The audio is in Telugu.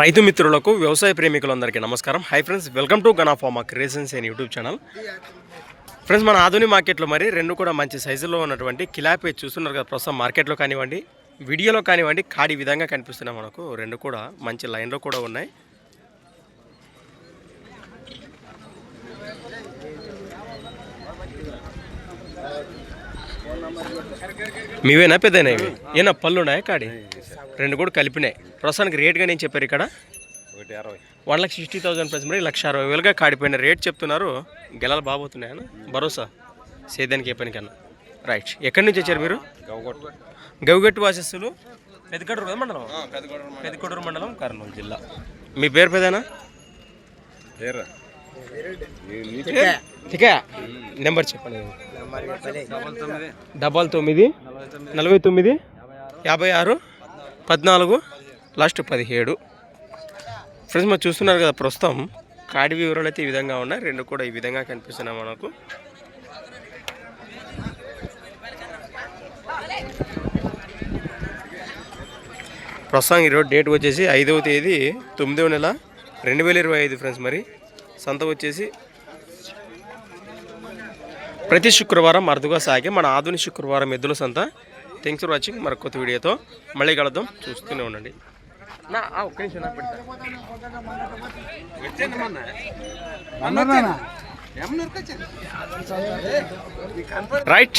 రైతు మిత్రులకు వ్యవసాయ ప్రేమికులందరికీ నమస్కారం. Hi friends welcome to Gana creations and YouTube channel friends మన ఆధునిక మార్కెట్లో మరి రెండు కూడా మంచి సైజులో ఉన్నటువంటి కిలాపే చూస్తున్నారు కదా ప్రస్తుతం మార్కెట్లో కానివ్వండి వీడియోలో కానివ్వండి కాడి విధంగా కనిపిస్తున్నాయి మనకు రెండు కూడా మంచి లైన్లో కూడా ఉన్నాయి. మీవేనా పెద్దనా ఇవి? ఏనా పళ్ళు ఉన్నాయా కాడి? రెండు కూడా కలిపినాయి. ప్రస్తుతానికి రేట్గా నేను చెప్పారు ఇక్కడ? One lakh sixty thousand price మరి లక్ష అరవై వేలుగా కాడిపోయిన రేట్ చెప్తున్నారు. గెలలు బాబోతున్నాయన్న భరోసా సేదానికి ఏ పనికన్నా. రైట్ ఎక్కడి నుంచి వచ్చారు మీరు? గవగొట్టు వాసస్సులు పెద్దకడూరు కదా మండలం? పెద్దకడూరు మండలం. కర్నూలు జిల్లా. మీ పేరు పెదేనా ఇక నెంబర్ చెప్పండి. డబల్ తొమ్మిది నలభై తొమ్మిది యాభై ఆరు పద్నాలుగు లాస్ట్ పదిహేడు. ఫ్రెండ్స్ మరి చూస్తున్నారు కదా ప్రస్తుతం కాడి వివరాలు అయితే ఈ విధంగా ఉన్నాయి. రెండు కూడా ఈ విధంగా కనిపిస్తున్నాయి మనకు. ప్రస్తుతం ఈరోజు డేట్ వచ్చేసి ఐదవ తేదీ తొమ్మిదవ నెల రెండు వేల ఇరవై ఐదు ఫ్రెండ్స్ మరి. సంత వచ్చేసి ప్రతి శుక్రవారం అరుదుగా సాగే మన ఆధునిక శుక్రవారం ఎద్దుల సంత. థ్యాంక్స్ ఫర్ వాచింగ్ మరొక కొత్త వీడియోతో మళ్ళీ కలుద్దాం. చూస్తూనే ఉండండి. నా ఆ, ఒక్క నిమిషం నాకు పెడతా. రైట్